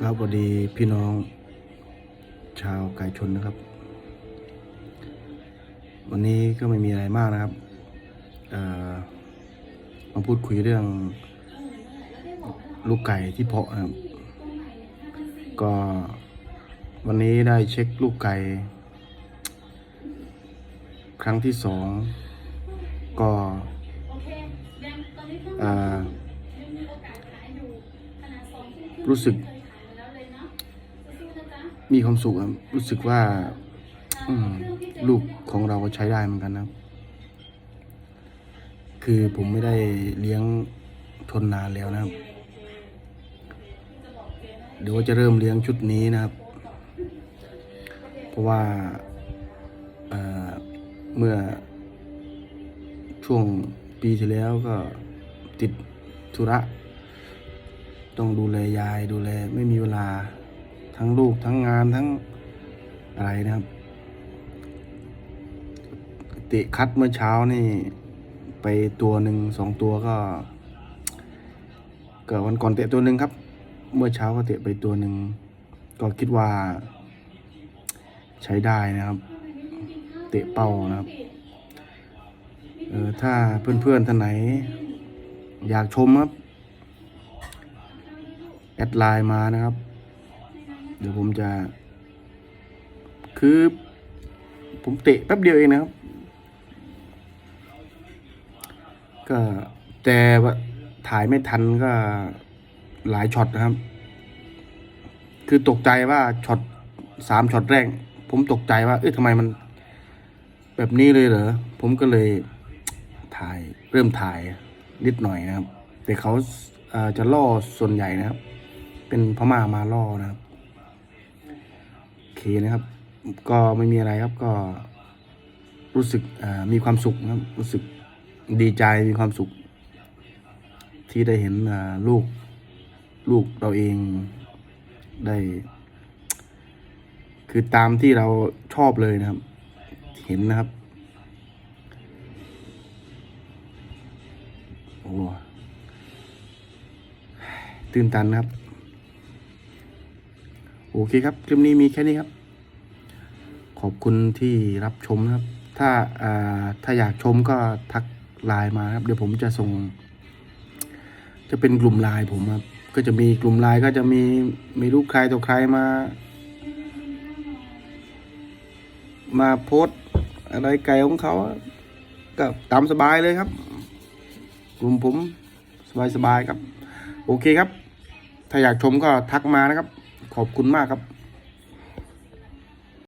ครับสวัสดีพี่น้อง ชาวไก่ชนนะครับ วันนี้ก็ไม่มีอะไรมากนะครับมาพูดคุยเรื่อง ลูกไก่ที่เพาะนะครับ ก็วันนี้ได้เช็คลูกไก่ ครั้งที่สองก็รู้สึก มีความสุขครับรู้สึกว่าลูกของเราก็ใช้ได้เหมือนกันนะคือผมไม่ได้เลี้ยงทนนานแล้วนะครับ เดี๋ยวจะเริ่มเลี้ยงชุดนี้นะครับ เพราะว่าเเมื่อช่วงปีที่แล้วก็ติดธุระ ต้องดูแลยายดูแลไม่มีเวลา ทั้งลูกทั้งงานทั้งอะไรนะครับเตะคัดเมื่อเช้านี่ ไปตัวหนึ่งสองตัวก็ เกิดวันก่อนเตะตัวหนึ่งครับ เมื่อเช้าก็เตะไปตัวหนึ่งก็คิดว่า ใช้ได้นะครับ เตะเป้านะครับเออถ้าเพื่อนๆท่านไหน อยากชมครับ แอดไลน์มานะครับ เดี๋ยวผมจะ คือผมเตะแป๊บเดียวเองนะครับ ก็แต่ว่าถ่ายไม่ทันก็หลายช็อตนะครับ คือตกใจว่าช็อตสามช็อตแรก ผมตกใจว่า เอ้ยทำไมมัน แบบนี้เลยเหรอ ผมก็เลยถ่ายเริ่มถ่ายนิดหน่อยนะครับ แต่เขาเอ่อจะล่อส่วนใหญ่นะครับ เป็นพม่ามาล่อนะครับ เคนะครับ ก็ไม่มีอะไรครับก็รู้สึกมีความสุขนะครับ รู้สึกดีใจมีความสุข ที่ได้เห็นลูกลูกเราเองได้ คือตามที่เราชอบเลยนะครับ เห็นนะครับโอ้ตื่นตันนะครับ โอเคครับ คลิปนี้มีแค่นี้ครับ ขอบคุณที่รับชมนะครับ ถ้าถ้าอยากชมก็ทักไลน์มาครับ เดี๋ยวผมจะส่ง จะเป็นกลุ่มไลน์ผมครับ ก็จะมีกลุ่มไลน์ก็จะมีมีรูปใครตัวใครมา มาโพสอะไรไก่ของเขาก็ตามสบายเลยครับ กลุ่มผมสบายๆครับ โอเคครับ ถ้าอยากชมก็ทักมานะครับ ขอบคุณมากครับ